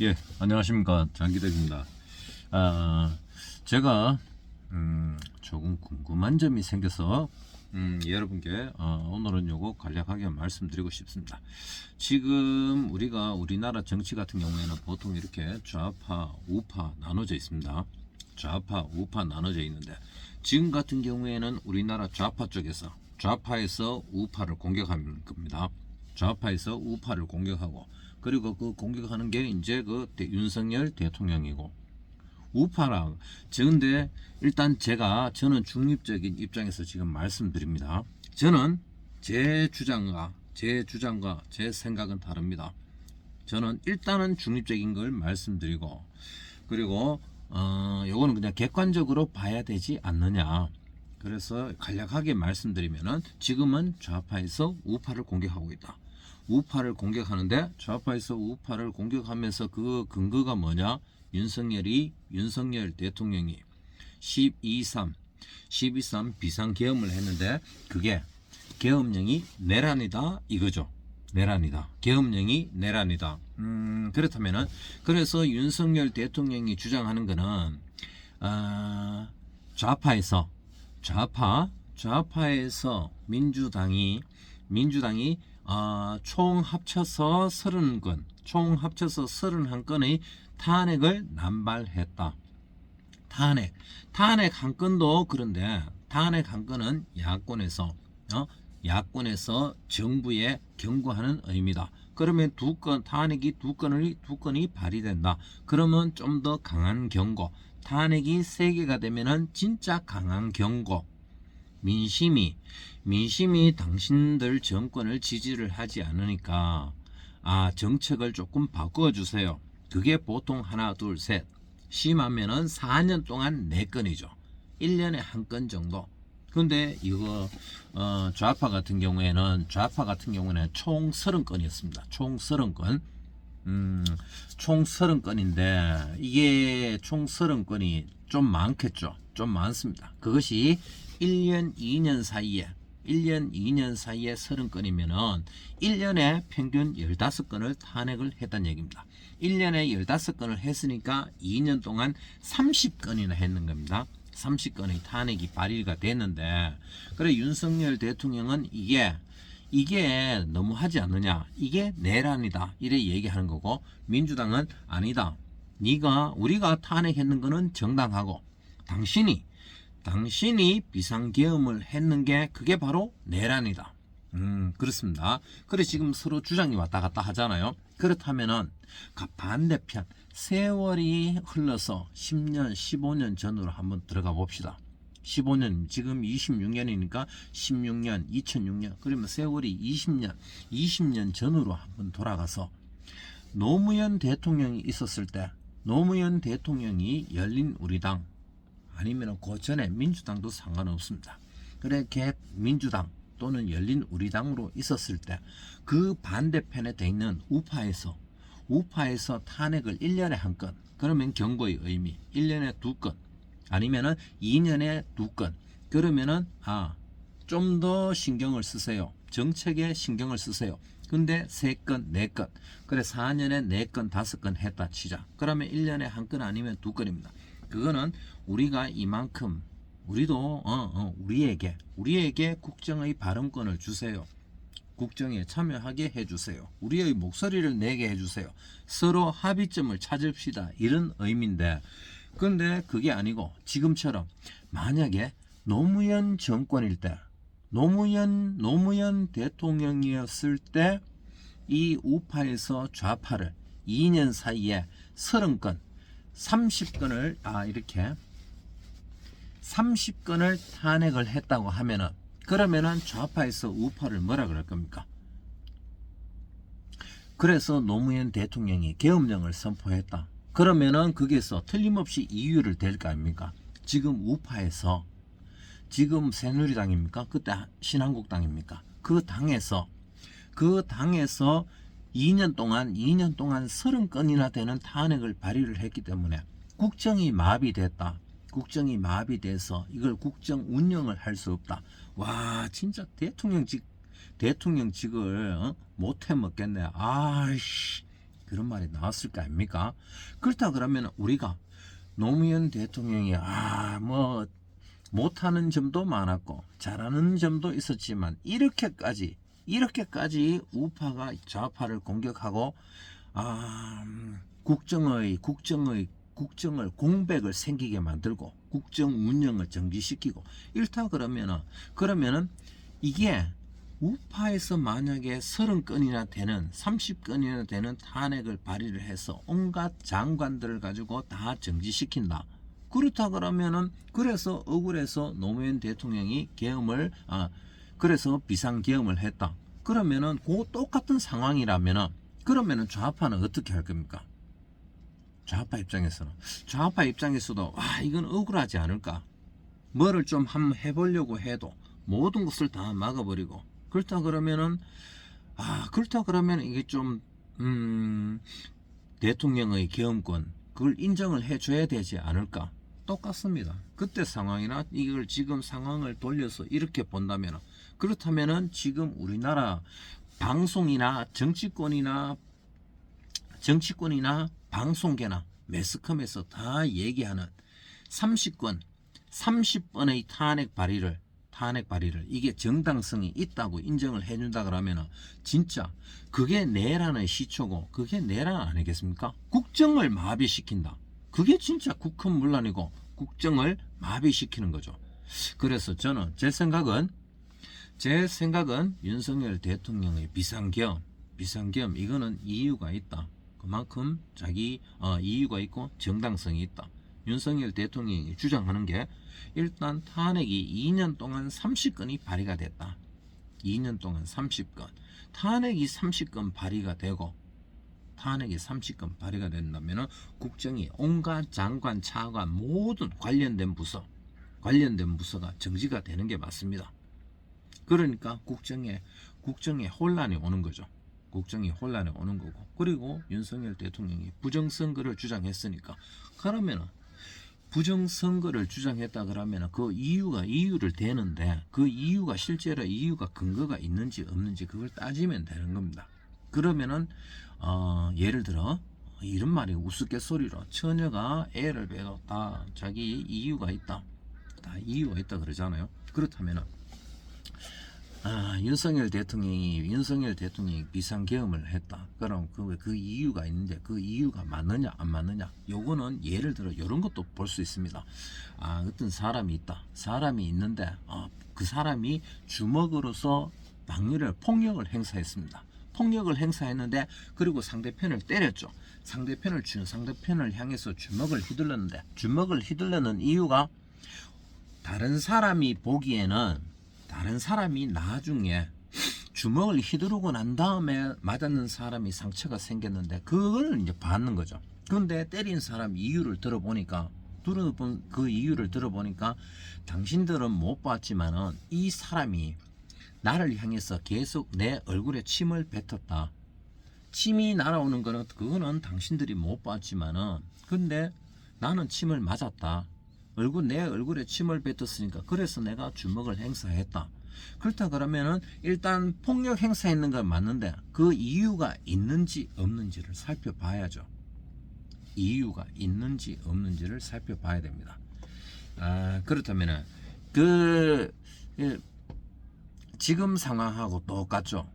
예, 안녕하십니까 장기덕입니다. 아, 제가 음, 조금 궁금한 점이 생겨서 음, 여러분께 어, 오늘은 요거 간략하게 말씀드리고 싶습니다. 지금 우리가 우리나라 정치 같은 경우에는 보통 이렇게 좌파, 우파 나눠져 있습니다. 좌파, 우파 나눠져 있는데 지금 같은 경우에는 우리나라 좌파 쪽에서 좌파에서 우파를 공격하는 겁니다. 좌파에서 우파를 공격하고 그리고 그 공격하는 게 이제 그 대- 윤석열 대통령이고 우파랑 저근데 일단 제가 저는 중립적인 입장에서 지금 말씀드립니다. 저는 제 주장과 제 주장과 제 생각은 다릅니다. 저는 일단은 중립적인 걸 말씀드리고 그리고 어 요거는 그냥 객관적으로 봐야 되지 않느냐. 그래서 간략하게 말씀드리면은 지금은 좌파에서 우파를 공격하고 있다. 우파를 공격하는데 좌파에서 우파를 공격하면서 그 근거가 뭐냐? 윤석열이 윤석열 대통령이 12.3 12.3 비상계엄을 했는데 그게 계엄령이 내란이다 이거죠. 내란이다. 계엄령이 내란이다. 음, 그렇다면은 그래서 윤석열 대통령이 주장하는 거는 아, 좌파에서 좌파 좌파에서 민주당이 민주당이 아, 총 합쳐서 30건, 총 합쳐서 31건의 탄핵을 남발했다. 탄핵. 탄핵 한 건도 그런데 탄핵 한 건은 야권에서 어? 야권에서 정부에 경고하는 의미다. 그러면 두 건 탄핵이 두 건을 두 건이 발의된다. 그러면 좀 더 강한 경고. 탄핵이 세 개가 되면은 진짜 강한 경고. 민심이 민심이 당신들 정권을 지지를 하지 않으니까 아 정책을 조금 바꿔 주세요. 그게 보통 하나 둘 셋. 심하면은 4년 동안 4건이죠. 1년에 한 건 정도. 근데 이거 어, 좌파 같은 경우에는 좌파 같은 경우에는 총 30건이었습니다. 총 30건. 음, 총 30건인데 이게 총 30건이 좀 많겠죠. 좀 많습니다. 그것이 1년, 2년 사이에 1년, 2년 사이에 30건이면은 1년에 평균 15건을 탄핵을 했다는 얘기입니다. 1년에 15건을 했으니까 2년 동안 30건이나 했는 겁니다. 30건의 탄핵이 발의가 됐는데 그래 윤석열 대통령은 이게 이게 너무 하지 않느냐 이게 내란이다 이래 얘기하는 거고 민주당은 아니다 네가 우리가 탄핵했는 거는 정당하고 당신이 당신이 비상계엄을 했는 게 그게 바로 내란이다. 음, 그렇습니다. 그래 지금 서로 주장이 왔다 갔다 하잖아요. 그렇다면은 그 반대편 세월이 흘러서 10년, 15년 전으로 한번 들어가 봅시다. 15년 지금 26년이니까 16년, 2006년 그러면 세월이 20년, 20년 전으로 한번 돌아가서 노무현 대통령이 있었을 때 노무현 대통령이 열린 우리당 아니면 그 전에 민주당도 상관없습니다. 그래 개 민주당 또는 열린 우리당으로 있었을 때 그 반대편에 돼 있는 우파에서 우파에서 탄핵을 1년에 한 건 그러면 경고의 의미 1년에 두 건 아니면은 2년에 두 건 그러면은 아 좀 더 신경을 쓰세요. 정책에 신경을 쓰세요. 근데 세 건, 네 건. 그래 4년에 네 건, 다섯 건 했다 치자. 그러면 1년에 한 건 아니면 두 건입니다. 그거는 우리가 이만큼 우리도 어, 어, 우리에게 우리에게 국정의 발언권을 주세요. 국정에 참여하게 해주세요. 우리의 목소리를 내게 해주세요. 서로 합의점을 찾읍시다. 이런 의미인데, 근데 그게 아니고 지금처럼 만약에 노무현 정권일 때, 노무현 노무현 대통령이었을 때 이 우파에서 좌파를 2년 사이에 30건, 30건을 아 이렇게 30건을 탄핵을 했다고 하면은 그러면은 좌파에서 우파를 뭐라 그럴 겁니까? 그래서 노무현 대통령이 계엄령을 선포했다. 그러면은 거기에서 틀림없이 이유를 댈 거 아닙니까? 지금 우파에서 지금 새누리당입니까? 그때 신한국당입니까? 그 당에서 그 당에서 2년 동안 2년 동안 30건이나 되는 탄핵을 발의를 했기 때문에 국정이 마비됐다. 국정이 마비돼서 이걸 국정 운영을 할 수 없다. 와 진짜 대통령직 대통령직을 어? 못해 먹겠네. 아씨 그런 말이 나왔을 거 아닙니까? 그렇다 그러면 우리가 노무현 대통령이 아뭐 못하는 점도 많았고 잘하는 점도 있었지만 이렇게까지 이렇게까지 우파가 좌파를 공격하고 아 음, 국정의 국정의 국정을 공백을 생기게 만들고 국정 운영을 정지시키고 이렇다 그러면은 그러면은 이게 우파에서 만약에 30건이나 되는 30건이나 되는 탄핵을 발의를 해서 온갖 장관들을 가지고 다 정지시킨다. 그렇다 그러면은 그래서 억울해서 노무현 대통령이 계엄을 아 그래서 비상계엄을 했다. 그러면은 그 똑같은 상황이라면은 그러면은 좌파는 어떻게 할 겁니까? 좌파 입장에서는 좌파 입장에서도 아 이건 억울하지 않을까? 뭐를 좀 한번 해보려고 해도 모든 것을 다 막아버리고 그렇다 그러면은 아 그렇다 그러면 이게 좀 음, 대통령의 계엄권 그걸 인정을 해줘야 되지 않을까? 똑같습니다. 그때 상황이나 이걸 지금 상황을 돌려서 이렇게 본다면 그렇다면은 지금 우리나라 방송이나 정치권이나 정치권이나 방송계나 매스컴에서 다 얘기하는 30건, 30번의 탄핵 발의를 탄핵 발의를 이게 정당성이 있다고 인정을 해준다 그러면은 진짜 그게 내란의 시초고 그게 내란 아니겠습니까? 국정을 마비시킨다. 그게 진짜 국헌 문란이고 국정을 마비시키는 거죠. 그래서 저는 제 생각은 제 생각은 윤석열 대통령의 비상계엄 비상계엄 이거는 이유가 있다. 그만큼 자기 어, 이유가 있고 정당성이 있다. 윤석열 대통령이 주장하는 게 일단 탄핵이 2년 동안 30건이 발의가 됐다. 2년 동안 30건. 탄핵이 30건 발의가 되고 탄핵이 30건 발의가 된다면 국정이 온갖 장관, 차관 모든 관련된 부서 관련된 부서가 정지가 되는 게 맞습니다. 그러니까 국정에 국정에 혼란이 오는 거죠. 국정이 혼란이 오는 거고 그리고 윤석열 대통령이 부정선거를 주장했으니까 그러면은 부정선거를 주장했다 그러면 그 이유가 이유를 대는데 그 이유가 실제로 이유가 근거가 있는지 없는지 그걸 따지면 되는 겁니다. 그러면은 어, 예를 들어 이런 말이 우스갯소리로 처녀가 애를 빼도 다 자기 이유가 있다. 다 이유가 있다 그러잖아요. 그렇다면은 아, 윤석열 대통령이 윤석열 대통령이 비상계엄을 했다. 그럼 그, 그 이유가 있는데 그 이유가 맞느냐 안 맞느냐? 요거는 예를 들어 이런 것도 볼 수 있습니다. 아, 어떤 사람이 있다. 사람이 있는데 어, 그 사람이 주먹으로서 방위를 폭력을 행사했습니다. 폭력을 행사했는데 그리고 상대편을 때렸죠. 상대편을 주 상대편을 향해서 주먹을 휘둘렀는데 주먹을 휘둘르는 이유가 다른 사람이 보기에는 다른 사람이 나중에 주먹을 휘두르고 난 다음에 맞았는 사람이 상처가 생겼는데 그걸 이제 받는 거죠. 그런데 때린 사람 이유를 들어보니까 들어본 그 이유를 들어보니까 당신들은 못 봤지만은 이 사람이 나를 향해서 계속 내 얼굴에 침을 뱉었다. 침이 날아오는 거는 그거는 당신들이 못 봤지만은 근데 나는 침을 맞았다. 얼굴 내 얼굴에 침을 뱉었으니까 그래서 내가 주먹을 행사했다. 그렇다 그러면은 일단 폭력 행사했는 건 맞는데 그 이유가 있는지 없는지를 살펴봐야죠. 이유가 있는지 없는지를 살펴봐야 됩니다. 아 그렇다면은 그 예, 지금 상황하고 똑같죠.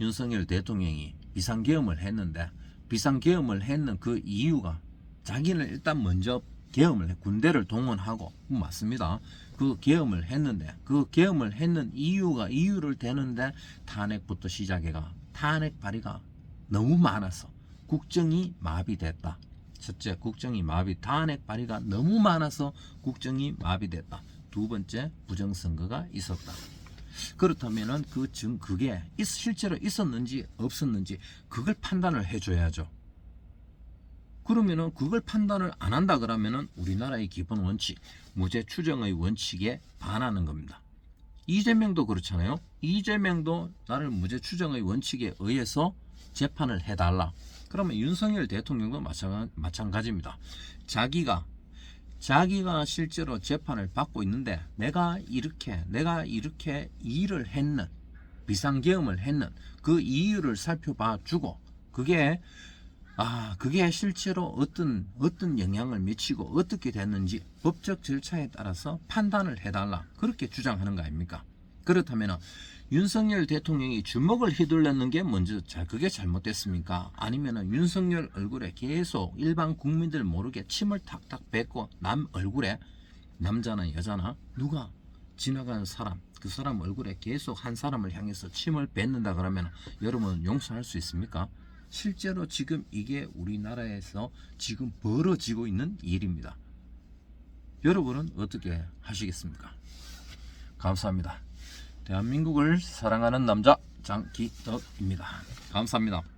윤석열 대통령이 비상계엄을 했는데 비상계엄을 했는 그 이유가 자기는 일단 먼저 계엄을 해 군대를 동원하고 맞습니다. 그 계엄을 했는데 그 계엄을 했는 이유가 이유를 대는데 탄핵부터 시작해가 탄핵 발의가 너무 많아서 국정이 마비됐다. 첫째 국정이 마비 탄핵 발의가 너무 많아서 국정이 마비됐다. 두 번째 부정선거가 있었다. 그렇다면은 그 증 그게 있- 실제로 있었는지 없었는지 그걸 판단을 해줘야죠. 그러면은 그걸 판단을 안 한다 그러면은 우리나라의 기본 원칙 무죄 추정의 원칙에 반하는 겁니다. 이재명도 그렇잖아요. 이재명도 나를 무죄 추정의 원칙에 의해서 재판을 해달라. 그러면 윤석열 대통령도 마찬가, 마찬가지입니다. 자기가 자기가 실제로 재판을 받고 있는데 내가 이렇게 내가 이렇게 일을 했는 비상계엄을 했는 그 이유를 살펴봐 주고 그게 아 그게 실제로 어떤 어떤 영향을 미치고 어떻게 됐는지 법적 절차에 따라서 판단을 해달라 그렇게 주장하는 거 아닙니까? 그렇다면 윤석열 대통령이 주먹을 휘둘렀는 게 먼저 자 그게 잘못됐습니까? 아니면은 윤석열 얼굴에 계속 일반 국민들 모르게 침을 탁탁 뱉고 남 얼굴에 남자나 여자나 누가 지나가는 사람 그 사람 얼굴에 계속 한 사람을 향해서 침을 뱉는다 그러면 여러분 용서할 수 있습니까? 실제로 지금 이게 우리나라에서 지금 벌어지고 있는 일입니다. 여러분은 어떻게 하시겠습니까? 감사합니다. 대한민국을 사랑하는 남자 장기덕입니다. 감사합니다.